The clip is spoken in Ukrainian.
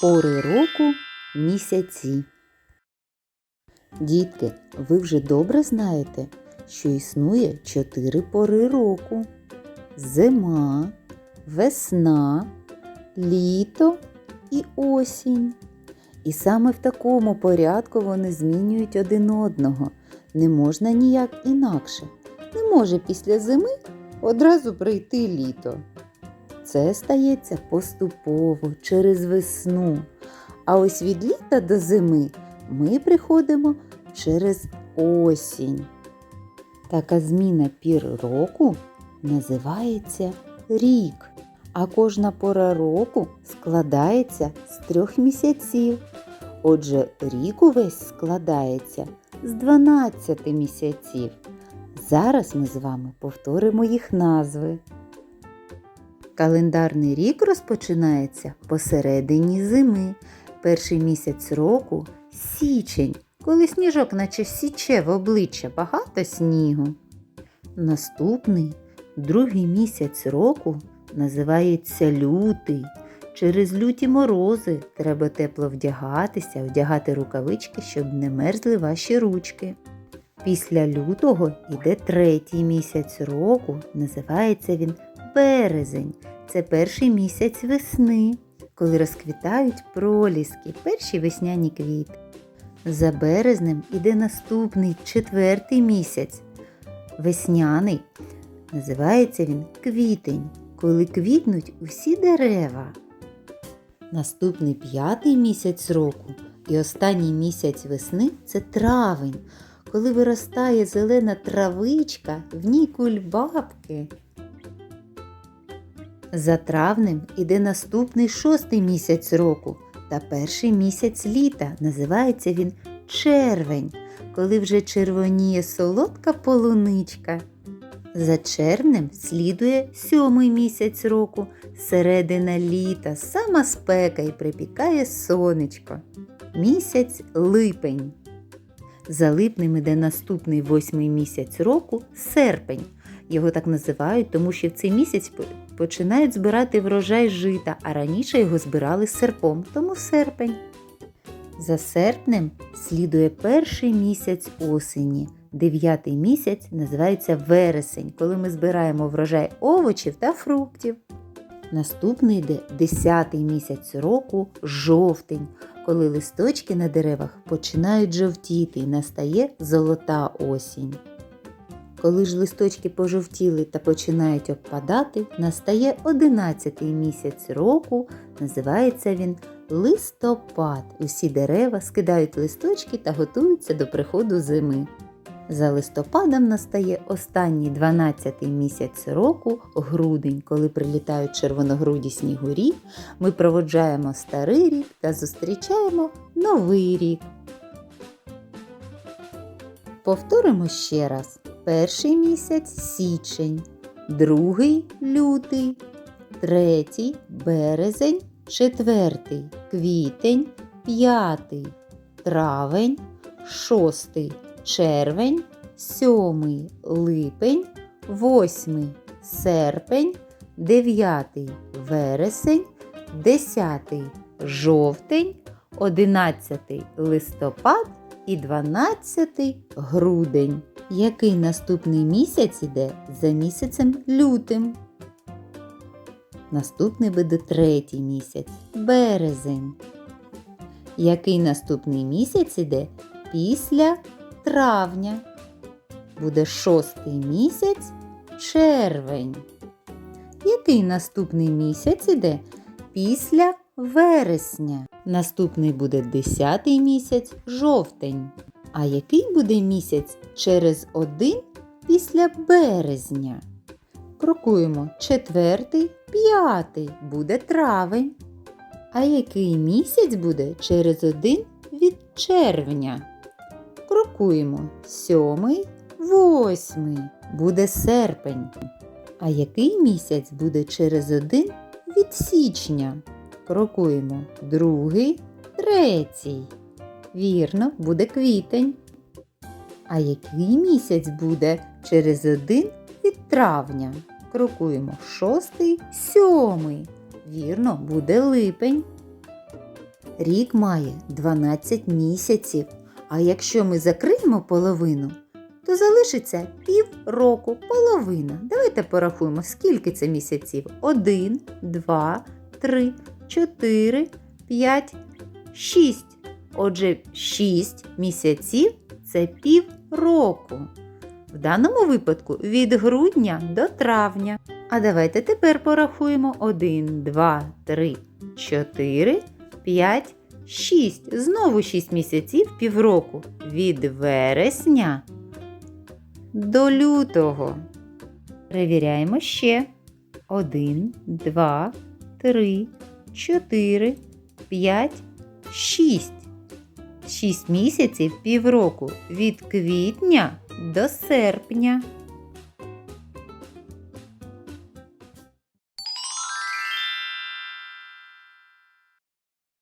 Пори року місяці. Дітки, ви вже добре знаєте, що існує чотири пори року: зима, весна, літо і осінь. І саме в такому порядку вони змінюють один одного. Не можна ніяк інакше. Не може після зими одразу прийти літо. Це стається поступово через весну. А ось від літа до зими ми приходимо через осінь. Така зміна пір року називається рік, а кожна пора року складається з трьох місяців. Отже, рік увесь складається з 12 місяців. Зараз ми з вами повторимо їх назви. Календарний рік розпочинається посередині зими. Перший місяць року січень, коли сніжок наче січе в обличчя багато снігу. Наступний, другий місяць року називається лютий. Через люті морози треба тепло вдягатися, вдягати рукавички, щоб не мерзли ваші ручки. Після лютого йде третій місяць року, називається він березень. Це перший місяць весни, коли розквітають проліски, перші весняні квіти. За березнем іде наступний четвертий місяць. Весняний. Називається він квітень, коли квітнуть усі дерева. Наступний п'ятий місяць року і останній місяць весни це травень, коли виростає зелена травичка, в ній кульбабки. За травнем іде наступний шостий місяць року та перший місяць літа. Називається він червень, коли вже червоніє солодка полуничка. За червнем слідує сьомий місяць року, середина літа, сама спека і припікає сонечко. Місяць липень. За липнем іде наступний восьмий місяць року серпень. Його так називають, тому що в цей місяць починають збирати врожай жита, а раніше його збирали серпом, тому серпень. За серпнем слідує перший місяць осені. Дев'ятий місяць називається вересень, коли ми збираємо врожай овочів та фруктів. Наступний йде десятий місяць року жовтень, коли листочки на деревах починають жовтіти і настає золота осінь. Коли ж листочки пожовтіли та починають обпадати, настає одинадцятий місяць року, називається він листопад. Усі дерева скидають листочки та готуються до приходу зими. За листопадом настає останній 12-й місяць року грудень, коли прилітають червоногруді снігурі, ми проводжаємо старий рік та зустрічаємо новий рік. Повторимо ще раз. Перший місяць січень, другий лютий, третій березень, четвертий квітень, п'ятий травень, шостий червень, сьомий липень, восьмий серпень, дев'ятий вересень, десятий жовтень, одинадцятий листопад і дванадцятий грудень. Який наступний місяць іде за місяцем лютим? Наступний буде третій місяць березень. Який наступний місяць іде після травня? Буде шостий місяць червень. Який наступний місяць іде після вересня? Наступний буде десятий місяць жовтень. А який буде місяць через один після березня? Крокуємо четвертий, п'ятий буде травень. А який місяць буде через один від червня? Крокуємо сьомий, восьмий буде серпень. А який місяць буде через один від січня? Крокуємо другий, третій. Вірно, буде квітень. А який місяць буде через один від травня? Крокуємо шостий, сьомий. Вірно, буде липень. Рік має 12 місяців. А якщо ми закриємо половину, то залишиться пів року, половина. Давайте порахуємо, скільки це місяців. Один, два, три, чотири, п'ять, шість. Отже, шість місяців це пів року. В даному випадку від грудня до травня. А давайте тепер порахуємо 1, 2, 3, 4, 5, 6. Знову 6 місяців півроку. Від вересня до лютого. Перевіряємо ще. 1, 2, 3, 4, 5, 6. 6 місяців півроку від квітня до серпня.